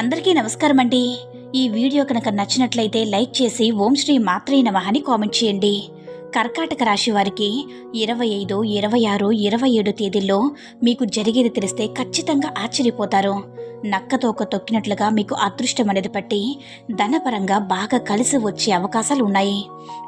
అందరికీ నమస్కారం అండి. ఈ వీడియో కనుక నచ్చినట్లయితే లైక్ చేసి ఓం శ్రీ మాత్రే నమ అని కామెంట్ చేయండి. కర్కాటక రాశి వారికి ఇరవై ఐదు ఇరవై ఆరు ఇరవై ఏడు తేదీల్లో మీకు జరిగేది తెలిస్తే ఖచ్చితంగా ఆశ్చర్యపోతారు. నక్కతోక తొక్కినట్లుగా మీకు అదృష్టం అనేది పట్టి ధనపరంగా బాగా కలిసి వచ్చే అవకాశాలు ఉన్నాయి.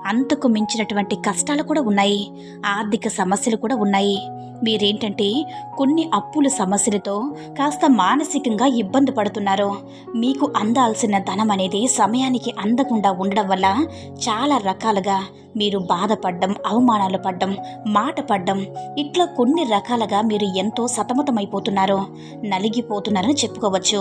అంతకు మించినటువంటి కష్టాలు కూడా ఉన్నాయి. ఆర్థిక సమస్యలు కూడా ఉన్నాయి. మీరేంటంటే కొన్ని అప్పుల సమస్యలతో కాస్త మానసికంగా ఇబ్బంది పడుతున్నారు. మీకు అందాల్సిన ధనం అనేది సమయానికి అందకుండా ఉండడం వల్ల చాలా రకాలుగా మీరు బాధపడ్డం అవమానాలు పడ్డం మాట పడ్డం ఇట్లా కొన్ని రకాలుగా మీరు ఎంతో సతమతమైపోతున్నారు. నలిగిపోతున్నారని చెప్పుకోవచ్చు.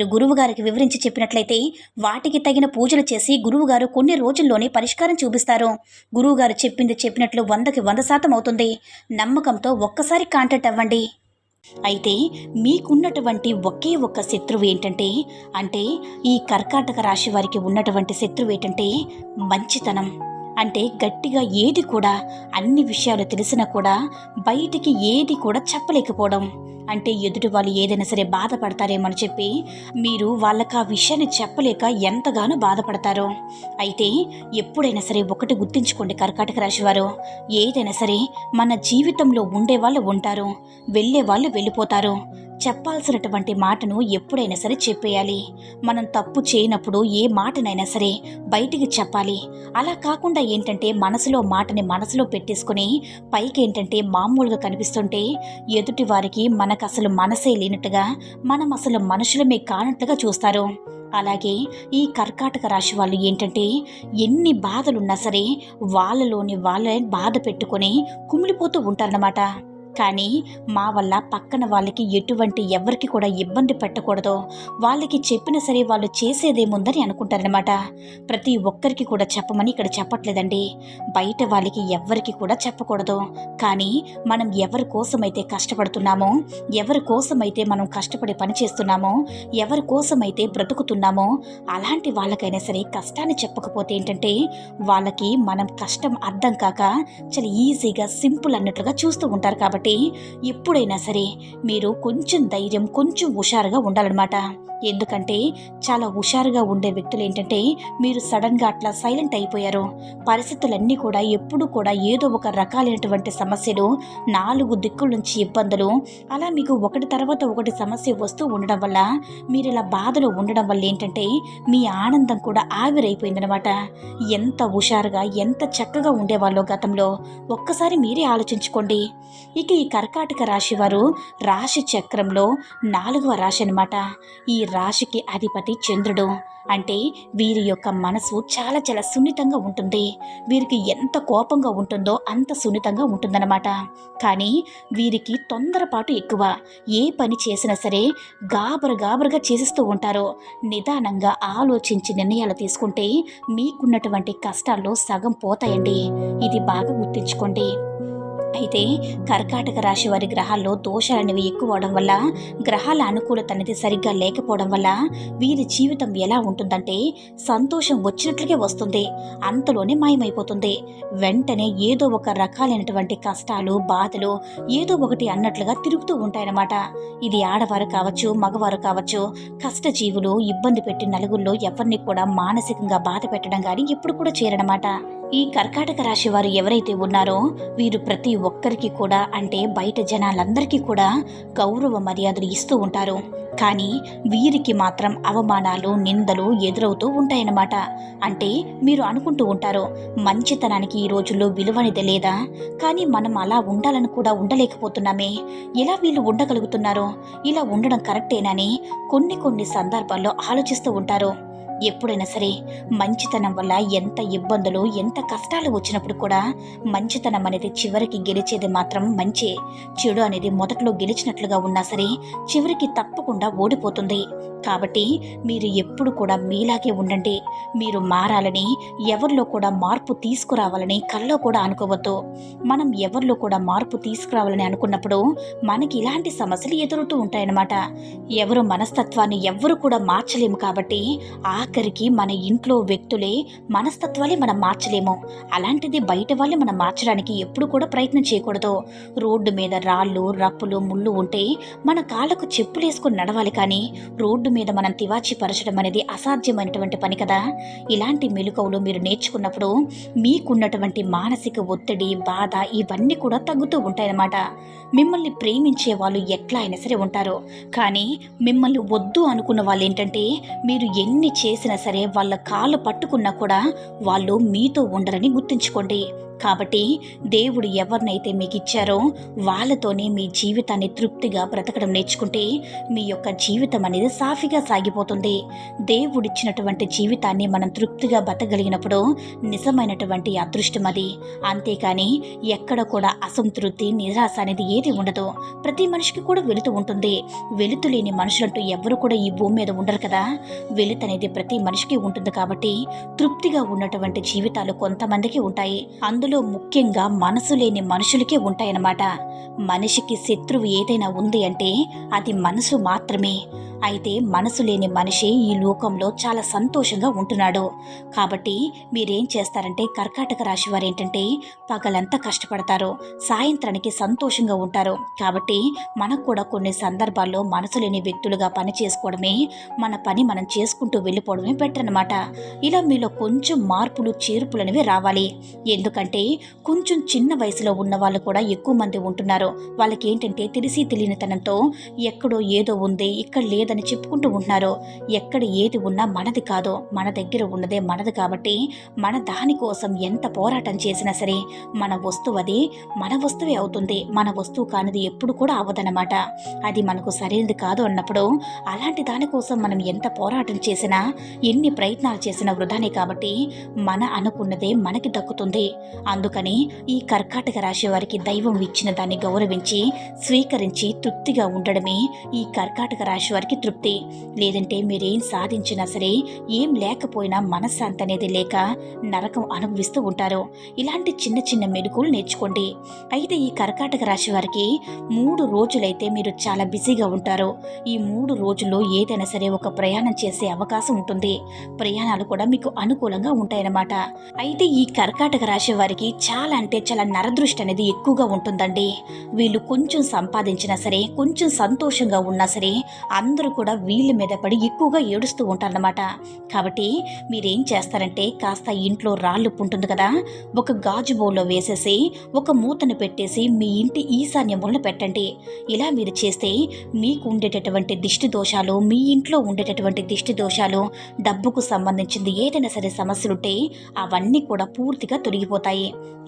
మీరు గురువుగారికి వివరించి చెప్పినట్లయితే వాటికి తగిన పూజలు చేసి గురువుగారు కొన్ని రోజుల్లోనే పరిష్కారం చూపిస్తారు. గురువుగారు చెప్పింది చెప్పినట్లు వందకి వంద శాతం అవుతుంది. నమ్మకంతో ఒక్కసారి కాంటాక్ట్ అవ్వండి. అయితే మీకున్నటువంటి ఒకే ఒక్క శత్రువు ఏంటంటే అంటే ఈ కర్కాటక రాశి వారికి ఉన్నటువంటి శత్రువు ఏంటంటే మంచితనం. అంటే గట్టిగా ఏది కూడా అన్ని విషయాలు తెలిసినా కూడా బయటికి ఏది కూడా చెప్పలేకపోవడం. అంటే ఎదుటి వాళ్ళు ఏదైనా సరే బాధపడతారేమని చెప్పి మీరు వాళ్ళకి ఆ విషయాన్ని చెప్పలేక ఎంతగానో బాధపడతారు. అయితే ఎప్పుడైనా సరే ఒకటి గుర్తుంచుకోండి కర్కాటక రాశి వారు. ఏదైనా సరే మన జీవితంలో ఉండే వాళ్ళు ఉంటారు వెళ్ళే వాళ్ళు వెళ్ళిపోతారు. చెప్పాల్సినటువంటి మాటను ఎప్పుడైనా సరే చెప్పేయాలి. మనం తప్పు చేయనప్పుడు ఏ మాటనైనా సరే బయటికి చెప్పాలి. అలా కాకుండా ఏంటంటే మనసులో మాటని మనసులో పెట్టేసుకుని పైకి ఏంటంటే మామూలుగా కనిపిస్తుంటే ఎదుటి వారికి మనకు అసలు మనసే లేనట్టుగా మనం అసలు మనుషులమే కానట్టుగా చూస్తారు. అలాగే ఈ కర్కాటక రాశి వాళ్ళు ఏంటంటే ఎన్ని బాధలున్నా సరే వాళ్ళలోని వాళ్ళే బాధ పెట్టుకొని కుమిలిపోతూ ఉంటారన్నమాట. కానీ మా వల్ల పక్కన వాళ్ళకి ఎటువంటి ఎవరికి కూడా ఇబ్బంది పెట్టకూడదు. వాళ్ళకి చెప్పినా సరే వాళ్ళు చేసేదేముందని అనుకుంటారనమాట ప్రతి ఒక్కరికి కూడా చెప్పమని ఇక్కడ చెప్పట్లేదండి. బయట వాళ్ళకి ఎవ్వరికి కూడా చెప్పకూడదు. కానీ మనం ఎవరి కోసమైతే కష్టపడుతున్నామో ఎవరి కోసమైతే మనం కష్టపడి పని చేస్తున్నామో ఎవరి కోసమైతే బ్రతుకుతున్నామో అలాంటి వాళ్ళకైనా సరే కష్టాన్ని చెప్పకపోతే ఏంటంటే వాళ్ళకి మనం కష్టం అర్థం కాక చాలా ఈజీగా సింపుల్ అన్నట్లుగా చూస్తూ ఉంటారు కాబట్టి ఎప్పుడైనా సరే మీరు కొంచెం ధైర్యం కొంచెం హుషారుగా ఉండాలన్నమాట. ఎందుకంటే చాలా హుషారుగా ఉండే వ్యక్తులు ఏంటంటే మీరు సడన్గా అట్లా సైలెంట్ అయిపోయారు. పరిస్థితులన్నీ కూడా ఎప్పుడు కూడా ఏదో ఒక రకాలైనటువంటి సమస్యలు నాలుగు దిక్కుల నుంచి ఇబ్బందులు అలా మీకు ఒకటి తర్వాత ఒకటి సమస్య వస్తూ ఉండడం వల్ల మీరు ఇలా బాధలో ఉండడం వల్ల ఏంటంటే మీ ఆనందం కూడా ఆవిరైపోయిందనమాట ఎంత హుషారుగా ఎంత చక్కగా ఉండేవాళ్ళో గతంలో. ఒక్కసారి మీరే ఆలోచించుకోండి. ఇక ఈ కర్కాటక రాశి వారు రాశి చక్రంలో నాలుగవ రాశి అనమాట ఈ రాశికి అధిపతి చంద్రుడు. అంటే వీరి యొక్క మనసు చాలా చాలా సున్నితంగా ఉంటుంది. వీరికి ఎంత కోపంగా ఉంటుందో అంత సున్నితంగా ఉంటుందన్నమాట. కానీ వీరికి తొందరపాటు ఎక్కువ. ఏ పని చేసినా సరే గాబర గాబరగా చేసిస్తూ ఉంటారు. నిదానంగా ఆలోచించి నిర్ణయాలు తీసుకుంటే మీకున్నటువంటి కష్టాల్లో సగం పోతాయండి. ఇది బాగా గుర్తుంచుకోండి. అయితే కర్కాటక రాశి వారి గ్రహాల్లో దోషాలు అనేవి ఎక్కువ అవడం వల్ల గ్రహాల అనుకూలత అనేది సరిగ్గా లేకపోవడం వల్ల వీరి జీవితం ఎలా ఉంటుందంటే సంతోషం వచ్చినట్లుగా వస్తుంది. అంతలోనే మాయమైపోతుంది. వెంటనే ఏదో ఒక రకాలైనటువంటి కష్టాలు బాధలు ఏదో ఒకటి అన్నట్లుగా తిరుగుతూ ఉంటాయన్నమాట. ఇది ఆడవారు కావచ్చు మగవారు కావచ్చు కష్టజీవులు ఇబ్బంది పెట్టి నలుగురిలో ఎవరిని కూడా మానసికంగా బాధ పెట్టడం కానీ ఎప్పుడు కూడా చేరనమాట. ఈ కర్కాటక రాశి వారు ఎవరైతే ఉన్నారో వీరు ప్రతి ఒక్కరికి కూడా అంటే బయట జనాలందరికీ కూడా గౌరవ మర్యాదలు ఇస్తూ ఉంటారు. కానీ వీరికి మాత్రం అవమానాలు నిందలు ఎదురవుతూ ఉంటాయన్నమాట. అంటే మీరు అనుకుంటూ ఉంటారు మంచితనానికి ఈ రోజుల్లో విలువనిది లేదా? కానీ మనం అలా ఉండాలని కూడా ఉండలేకపోతున్నామే. ఎలా వీళ్ళు ఉండగలుగుతున్నారో? ఇలా ఉండడం కరెక్టేనని కొన్ని కొన్ని సందర్భాల్లో ఆలోచిస్తూ ఉంటారు. ఎప్పుడైనా సరే మంచితనం వల్ల ఎంత ఇబ్బందులు ఎంత కష్టాలు వచ్చినప్పుడు కూడా మంచితనం అనేది చివరికి గెలిచేది మాత్రం మంచే. చెడు అనేది మొదట్లో గెలిచినట్లుగా ఉన్నా సరే చివరికి తప్పకుండా ఓడిపోతుంది. కాబట్టి మీరు ఎప్పుడు కూడా మీలాగే ఉండండి. మీరు మారాలని ఎవరిలో కూడా మార్పు తీసుకురావాలని కల్లో కూడా అనుకోవద్దు. మనం ఎవరిలో కూడా మార్పు తీసుకురావాలని అనుకున్నప్పుడు మనకి ఇలాంటి సమస్యలు ఎదురుతూ ఉంటాయన్నమాట. ఎవరు మనస్తత్వాన్ని ఎవ్వరు కూడా మార్చలేము కాబట్టి ఆ ఆఖరికి మన ఇంట్లో వ్యక్తులే మనస్తత్వాలే మనం మార్చలేము. అలాంటిది బయట వాళ్ళే మనం మార్చడానికి ఎప్పుడు కూడా ప్రయత్నం చేయకూడదు. రోడ్డు మీద రాళ్ళు రప్పులు ముళ్ళు ఉంటే మన కాళ్ళకు చెప్పులేసుకొని నడవాలి కానీ రోడ్డు మీద మనం తివాచి పరచడం అనేది అసాధ్యమైనటువంటి పని కదా. ఇలాంటి మెలకువలు మీరు నేర్చుకున్నప్పుడు మీకున్నటువంటి మానసిక ఒత్తిడి బాధ ఇవన్నీ కూడా తగ్గుతూ ఉంటాయన్నమాట. మిమ్మల్ని ప్రేమించే వాళ్ళు ఎట్లా అయినా సరే ఉంటారు. కానీ మిమ్మల్ని వద్దు అనుకున్న వాళ్ళు ఏంటంటే మీరు ఎన్ని చేసి చేసినా సరే వాళ్ళ కాళ్ళు పట్టుకున్నా కూడా వాళ్ళు మీతో ఉండరని గుర్తుంచుకోండి. కాబట్టి దేవుడు ఎవరినైతే మీకు ఇచ్చారో వాళ్ళతోనే మీ జీవితాన్ని తృప్తిగా బ్రతకడం నేర్చుకుంటే మీ యొక్క జీవితం అనేది సాఫీగా సాగిపోతుంది. దేవుడిచ్చినటువంటి జీవితాన్ని మనం తృప్తిగా బతకగలిగినప్పుడు నిజమైనటువంటి అదృష్టం అది. అంతేకాని ఎక్కడ కూడా అసంతృప్తి నిరాశ అనేది ఏది ఉండదు. ప్రతి మనిషికి కూడా వెలుతు ఉంటుంది. వెలుతు లేని మనుషులంటూ ఎవరు కూడా ఈ భూమి మీద ఉండరు కదా. వెలుతు అనేది ప్రతి మనిషికి ఉంటుంది కాబట్టి తృప్తిగా ఉన్నటువంటి జీవితాలు కొంతమందికి ఉంటాయి. అందులో ముఖ్యంగా మనసు లేని మనుషులకే ఉంటాయన్నమాట. మనిషికి శత్రువు ఏదైనా ఉంది అంటే అది మనసు మాత్రమే. అయితే మనసు లేని మనిషి ఈ లోకంలో చాలా సంతోషంగా ఉంటున్నాడు. కాబట్టి మీరేం చేస్తారంటే కర్కాటక రాశి వారు ఏంటంటే పగలంతా కష్టపడతారు. సాయంత్రానికి సంతోషంగా ఉంటారు. కాబట్టి మనకు కూడా కొన్ని సందర్భాల్లో మనసు లేని వ్యక్తులుగా పని చేసుకోవడమే మన పని మనం చేసుకుంటూ వెళ్ళిపోవడమే బెటర్ అనమాట ఇలా మీలో కొంచెం మార్పులు చేర్పులు అనేవి రావాలి. ఎందుకంటే కొంచెం చిన్న వయసులో ఉన్న వాళ్ళు కూడా ఎక్కువ మంది ఉంటున్నారు. వాళ్ళకి ఏంటంటే తెలిసి తెలియనితనంతో ఎక్కడో ఏదో ఉంది ఇక్కడ లేదని చెప్పుకుంటూ ఉంటున్నారు. ఎక్కడ ఏది ఉన్నా మనది కాదు. మన దగ్గర ఉన్నదే మనది కాబట్టి మన దానికోసం ఎంత పోరాటం చేసినా సరే మన వస్తువు అది మన వస్తువే అవుతుంది. మన వస్తువు కానిది ఎప్పుడు కూడా అవ్వదన్నమాట అది మనకు సరైనది కాదు అన్నప్పుడు అలాంటి దానికోసం మనం ఎంత పోరాటం చేసినా ఎన్ని ప్రయత్నాలు చేసినా వృధానే కాబట్టి మన అనుకున్నదే మనకి దక్కుతుంది. అందుకని ఈ కర్కాటక రాశి వారికి దైవం ఇచ్చిన దాన్ని గౌరవించి స్వీకరించి తృప్తిగా ఉండడమే ఈ కర్కాటక రాశి వారికి తృప్తి. లేదంటే మీరేం సాధించినా సరే ఏం లేకపోయినా మనశ్శాంతి అనేది లేక నరకం అనుభవిస్తూ ఉంటారు. ఇలాంటి చిన్న చిన్న మెడుకులు నేర్చుకోండి. అయితే ఈ కర్కాటక రాశి వారికి మూడు రోజులైతే మీరు చాలా బిజీగా ఉంటారు. ఈ మూడు రోజుల్లో ఏదైనా సరే ఒక ప్రయాణం చేసే అవకాశం ఉంటుంది. ప్రయాణాలు కూడా మీకు అనుకూలంగా ఉంటాయన్నమాట. అయితే ఈ కర్కాటక రాశి వారి వారికి చాలా అంటే చాలా నరదృష్టి అనేది ఎక్కువగా ఉంటుందండి. వీళ్ళు కొంచెం సంపాదించినా సరే కొంచెం సంతోషంగా ఉన్నా సరే అందరూ కూడా వీళ్ళ మీద పడి ఎక్కువగా ఏడుస్తూ ఉంటారన్నమాట. కాబట్టి మీరేం చేస్తారంటే కాస్త ఇంట్లో రాళ్ళు ఉంటుంది కదా ఒక గాజు బౌల్లో వేసేసి ఒక మూతను పెట్టేసి మీ ఇంటి ఈశాన్యములను పెట్టండి. ఇలా మీరు చేస్తే మీకు ఉండేటటువంటి దిష్టి దోషాలు మీ ఇంట్లో ఉండేటటువంటి దిష్టి దోషాలు డబ్బుకు సంబంధించింది ఏదైనా సరే సమస్యలుంటే అవన్నీ కూడా పూర్తిగా తొలగిపోతాయి.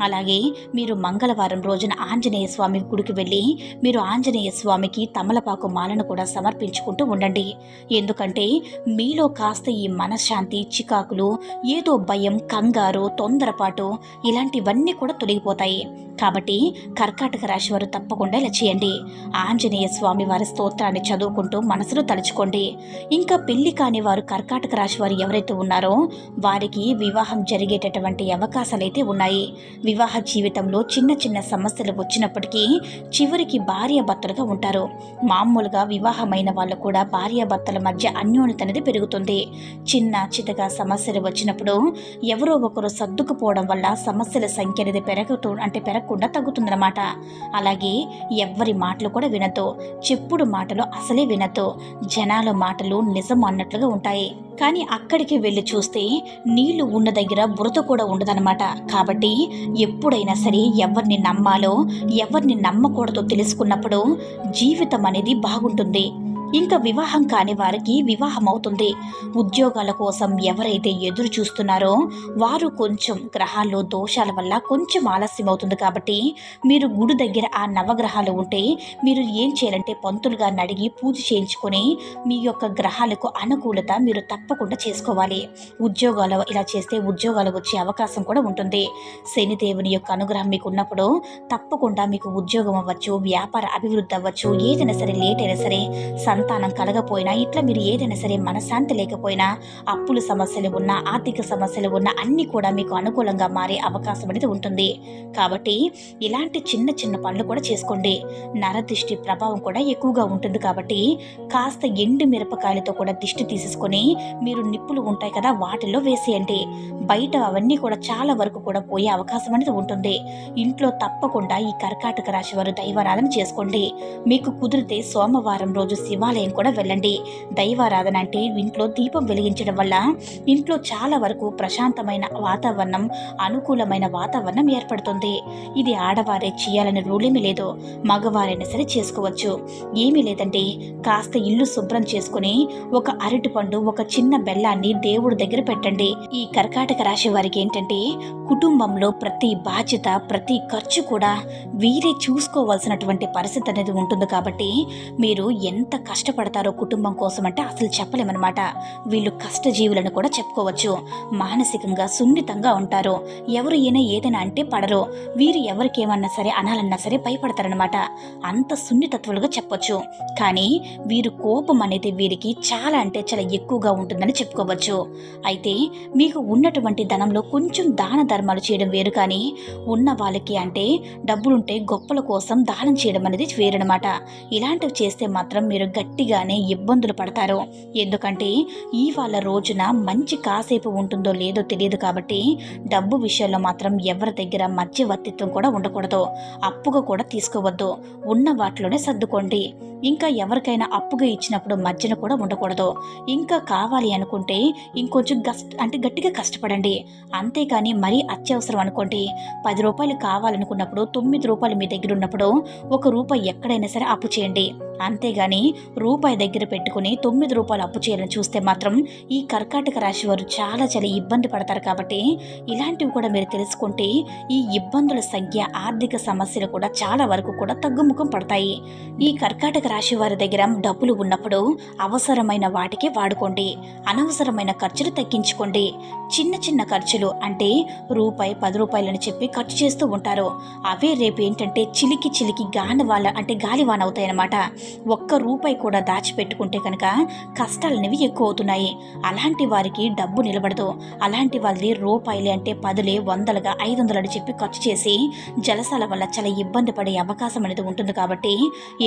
అలాగే మీరు మంగళవారం రోజున ఆంజనేయ స్వామి గుడికి వెళ్ళి మీరు ఆంజనేయ స్వామికి తమలపాకు మాలను కూడా సమర్పించుకుంటూ ఉండండి. ఎందుకంటే మీలో కాస్త ఈ మనశ్శాంతి చికాకులు ఏదో భయం కంగారు తొందరపాటు ఇలాంటివన్నీ కూడా తొలగిపోతాయి. కాబట్టి కర్కాటక రాశి వారు తప్పకుండా ఇలా చేయండి. ఆంజనేయ స్వామి వారి స్తోత్రాన్ని చదువుకుంటూ మనసులో తలుచుకోండి. ఇంకా పెళ్ళి కాని వారు కర్కాటక రాశి వారు ఎవరైతే ఉన్నారో వారికి వివాహం జరిగేటటువంటి అవకాశాలు అయితే ఉన్నాయి. వివాహ జీవితంలో చిన్న చిన్న సమస్యలు వచ్చినప్పటికీ చివరికి భార్యాభర్తలుగా ఉంటారు. మామూలుగా వివాహమైన వాళ్ళు కూడా భార్యాభర్తల మధ్య అన్యోన్యత అనేది పెరుగుతుంది. చిన్న చితగా సమస్యలు వచ్చినప్పుడు ఎవరో ఒకరు సర్దుకుపోవడం వల్ల సమస్యల సంఖ్య అనేది పెరుగుతూ అంటే పెరగకుండా తగ్గుతుందన్నమాట. అలాగే ఎవ్వరి మాటలు కూడా వినద్దు. చెప్పుడు మాటలు అసలే వినద్దు. జనాల మాటలు నిజం అన్నట్లుగా ఉంటాయి. కానీ అక్కడికి వెళ్ళి చూస్తే నీళ్ళు ఉన్న దగ్గర బురద కూడా ఉండదన్నమాట. కాబట్టి ఎప్పుడైనా సరే ఎవరిని నమ్మాలో ఎవరిని నమ్మకూడదో తెలుసుకున్నప్పుడు జీవితం అనేది బాగుంటుంది. ఇంకా వివాహం కాని వారికి వివాహం అవుతుంది ఉద్యోగాల కోసం ఎవరైతే ఎదురు చూస్తున్నారో వారు కొంచెం గ్రహాల్లో దోషాల వల్ల కొంచెం ఆలస్యం అవుతుంది కాబట్టి మీరు గుడి దగ్గర ఆ నవగ్రహాలు ఉంటే మీరు ఏం చేయాలంటే పంతులుగా నడిగి అడిగి పూజ చేయించుకొని మీ యొక్క గ్రహాలకు అనుకూలత మీరు తప్పకుండా చేసుకోవాలి. ఉద్యోగాలు ఇలా చేస్తే ఉద్యోగాలు వచ్చే అవకాశం కూడా ఉంటుంది. శనిదేవుని యొక్క అనుగ్రహం మీకు ఉన్నప్పుడు తప్పకుండా మీకు ఉద్యోగం అవ్వచ్చు వ్యాపార అభివృద్ధి అవ్వచ్చు ఏదైనా సరే లేట్ అయినా సరే సంతానం కలగపోయినా ఇట్లా మీరు ఏదైనా సరే మనశ్శాంతి లేకపోయినా అప్పుల సమస్యలు ఉన్నా ఆర్థిక సమస్యలు ఉన్నా అన్నీ కూడా మీకు అనుకూలంగా మారే అవకాశం అనేది ఉంటుంది. కాబట్టి ఇలాంటి చిన్న చిన్న పనులు కూడా చేసుకోండి. నరదిష్టి ప్రభావం కూడా ఎక్కువగా ఉంటుంది కాబట్టి కాస్త ఎండు మిరపకాయలతో కూడా దిష్టి తీసేసుకొని మీరు నిప్పులు ఉంటాయి కదా వాటిల్లో వేసేయండి. బయట అవన్నీ కూడా చాలా వరకు కూడా పోయే అవకాశం అనేది ఉంటుంది. ఇంట్లో తప్పకుండా ఈ కర్కాటక రాశి వారు దైవారాధన చేసుకోండి. మీకు కుదిరితే సోమవారం రోజు శివ శివాలయం కూడా వెళ్ళండి. దైవారాధన అంటే ఇంట్లో దీపం వెలిగించడం వల్ల ఇంట్లో చాలా వరకు ప్రశాంతమైన వాతావరణం అనుకూలమైన వాతావరణం ఏర్పడుతుంది. ఇది ఆడవారే చేయాలని రూలేమీ లేదు. మగవారైనా సరే చేసుకోవచ్చు. ఏమీ లేదండి. కాస్త ఇల్లు శుభ్రం చేసుకుని ఒక అరటిపండు ఒక చిన్న బెల్లాన్ని దేవుడి దగ్గర పెట్టండి. ఈ కర్కాటక రాశి వారికి ఏంటంటే కుటుంబంలో ప్రతి బాధ్యత ప్రతి ఖర్చు కూడా వీరే చూసుకోవాల్సినటువంటి పరిస్థితి అనేది ఉంటుంది కాబట్టి మీరు ఎంత కష్టపడతారో కుటుంబం కోసం అంటే అసలు చెప్పలేమన్నమాట. వీళ్ళు కష్టజీవులను కూడా చెప్పుకోవచ్చు. మానసికంగా సున్నితంగా ఉంటారు. ఎవరు ఈయన ఏదైనా అంటే పడరు. వీరు ఎవరికేమన్నా సరే అనాలన్నా సరే భయపడతారనమాట అంత సున్నితత్వాలుగా చెప్పొచ్చు. కానీ వీరు కోపం అనేది వీరికి చాలా అంటే చాలా ఎక్కువగా ఉంటుందని చెప్పుకోవచ్చు. అయితే మీకు ఉన్నటువంటి ధనంలో కొంచెం దాన ధర్మాలు చేయడం వేరు కానీ ఉన్న వాళ్ళకి అంటే డబ్బులుంటే గొప్పల కోసం దానం చేయడం అనేది వేరనమాట ఇలాంటివి చేస్తే మాత్రం మీరు గట్టిగానే ఇబ్బందులు పడతారు. ఎందుకంటే ఇవాళ రోజున మంచి కాసేపు ఉంటుందో లేదో తెలియదు కాబట్టి డబ్బు విషయంలో మాత్రం ఎవరి దగ్గర మధ్యవర్తిత్వం కూడా ఉండకూడదు. అప్పుగా కూడా తీసుకోవద్దు. ఉన్న వాటిలోనే సర్దుకోండి. ఇంకా ఎవరికైనా అప్పుగా ఇచ్చినప్పుడు మధ్యన కూడా ఉండకూడదు. ఇంకా కావాలి అనుకుంటే ఇంకొంచెం గస్ట్ అంటే గట్టిగా కష్టపడండి. అంతేకాని మరీ అత్యవసరం అనుకోండి. పది రూపాయలు కావాలనుకున్నప్పుడు తొమ్మిది రూపాయలు మీ దగ్గర ఉన్నప్పుడు ఒక రూపాయి ఎక్కడైనా సరే అప్పు చేయండి. అంతేగాని రూపాయి దగ్గర పెట్టుకుని తొమ్మిది రూపాయలు అప్పు చేయాలని చూస్తే మాత్రం ఈ కర్కాటక రాశి వారు చాలా చాలా ఇబ్బంది పడతారు కాబట్టి ఇలాంటివి కూడా మీరు తెలుసుకుంటే ఈ ఇబ్బందుల సంఖ్య ఆర్థిక సమస్యలు కూడా చాలా వరకు కూడా తగ్గుముఖం పడతాయి. ఈ కర్కాటక రాశి వారి దగ్గర డబ్బులు ఉన్నప్పుడు అవసరమైన వాటికి వాడుకోండి. అనవసరమైన ఖర్చులు తగ్గించుకోండి. చిన్న చిన్న ఖర్చులు అంటే రూపాయి పది రూపాయలని చెప్పి ఖర్చు చేస్తూ ఉంటారు. అవే రేపు ఏంటంటే చిలికి చిలికి గాని వాళ్ళ అంటే గాలివాన అవుతాయన్నమాట. ఒక్క రూపాయి కూడా దాచిపెట్టుకుంటే కనుక కష్టాలనేవి ఎక్కువ అవుతున్నాయి అలాంటి వారికి డబ్బు నిలబడదు. అలాంటి వాళ్ళది రూపాయలు అంటే పదులే వందలుగా ఐదు వందలు అని చెప్పి ఖర్చు చేసి జలసాల వల్ల చాలా ఇబ్బంది పడే అవకాశం అనేది ఉంటుంది కాబట్టి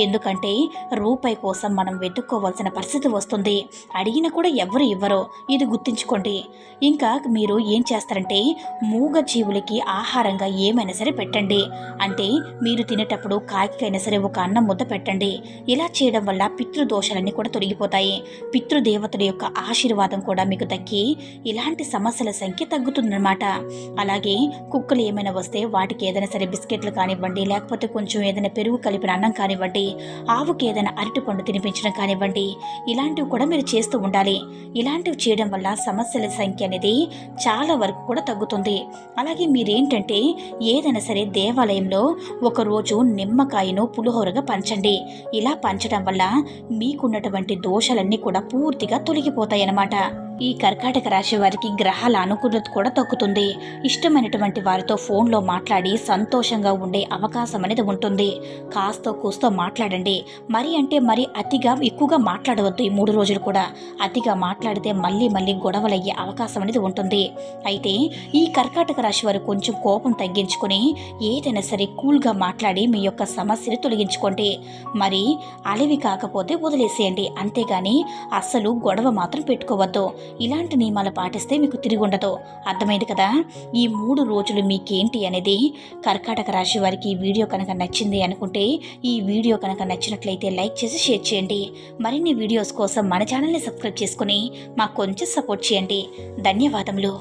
ఎందుకంటే రూపాయి కోసం మనం వెతుక్కోవాల్సిన పరిస్థితి వస్తుంది. అడిగినా కూడా ఎవరు ఇవ్వరు. ఇది గుర్తుంచుకోండి. ఇంకా మీరు ఏం చేస్తారంటే మూగ జీవులకి ఆహారంగా ఏమైనా సరే పెట్టండి. అంటే మీరు తినేటప్పుడు కాకికైనా సరే ఒక అన్నం ముద్ద పెట్టండి. ఇలా చేయడం వల్ల పితృదోషాలన్నీ కూడా తొలగిపోతాయి. పితృదేవతల యొక్క ఆశీర్వాదం కూడా మీకు దక్కి ఇలాంటి సమస్యల సంఖ్య తగ్గుతుందన్నమాట. అలాగే కుక్కలు ఏమైనా వస్తే వాటికి ఏదైనా సరే బిస్కెట్లు కానివ్వండి లేకపోతే కొంచెం ఏదైనా పెరుగు కలిపిన అన్నం కానివ్వండి ఆవుకి ఏదైనా అరటిపండు తినిపించడం కానివ్వండి ఇలాంటివి కూడా మీరు చేస్తూ ఉండాలి. ఇలాంటివి చేయడం వల్ల సమస్యల సంఖ్య అనేది చాలా వరకు కూడా తగ్గుతుంది. అలాగే మీరేంటంటే ఏదైనా సరే దేవాలయంలో ఒకరోజు నిమ్మకాయను పులిహోరగా పంచండి. ఇలా పంచడం వల్ల మీకున్నటువంటి దోషాలన్నీ కూడా పూర్తిగా తొలగిపోతాయన్నమాట. ఈ కర్కాటక రాశి వారికి గ్రహాల అనుకూలత కూడా తగ్గుతుంది. ఇష్టమైనటువంటి వారితో ఫోన్లో మాట్లాడి సంతోషంగా ఉండే అవకాశం అనేది ఉంటుంది. కాస్తో కూస్తో మాట్లాడండి. మరి అంటే మరి అతిగా ఎక్కువగా మాట్లాడవద్దు ఈ మూడు రోజులు కూడా. అతిగా మాట్లాడితే మళ్ళీ మళ్ళీ గొడవలయ్యే అవకాశం అనేది ఉంటుంది. అయితే ఈ కర్కాటక రాశి వారు కొంచెం కోపం తగ్గించుకొని ఏదైనా సరే కూల్గా మాట్లాడి మీ యొక్క సమస్యను తొలగించుకోండి. మరి అలివి కాకపోతే వదిలేసేయండి. అంతేగాని అస్సలు గొడవ మాత్రం పెట్టుకోవద్దు. ఇలాంటి నియమాలు పాటిస్తే మీకు తిరిగి ఉండదు. అర్థమైంది కదా? ఈ మూడు రోజులు మీకేంటి అనేది? కర్కాటక రాశి వారికి ఈ వీడియో కనుక నచ్చింది అనుకుంటే ఈ వీడియో కనుక నచ్చినట్లయితే లైక్ చేసి షేర్ చేయండి. మరిన్ని వీడియోస్ కోసం మన ఛానల్ని సబ్స్క్రైబ్ చేసుకుని మాకు కొంచెం సపోర్ట్ చేయండి. ధన్యవాదములు.